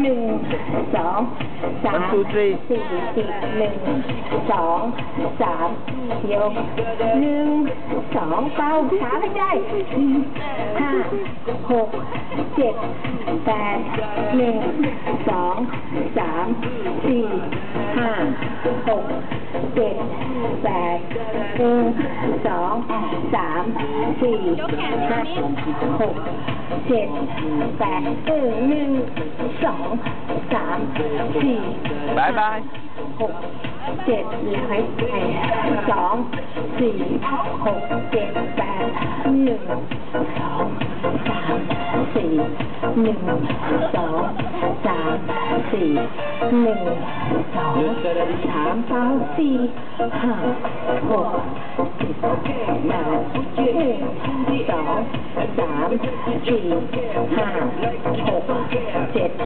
หนึ่งสองสาม One, two, three สี่สิบหนึ่งสองสามยกหนึ่งสองเป้าขาให้ได้สี่ห้าหกเจ็ดแปดหนึ่งสองสามสี่ห้าหกเจ็ดแปดห นึ่งสองสามสี่ห้าหกเจ็ดแปดเออหนึ่งสองสามสี่ บายบาย หกเจ็ดหายใจสองสี่หกเจ็ดแปดหนึ่งสองสามสี่หนึ่งสองสาม สี่หนึ่งสองสามสามสี่ห้าหกเจ็ดแปดหนึ่งสองสามสี่ห้าหก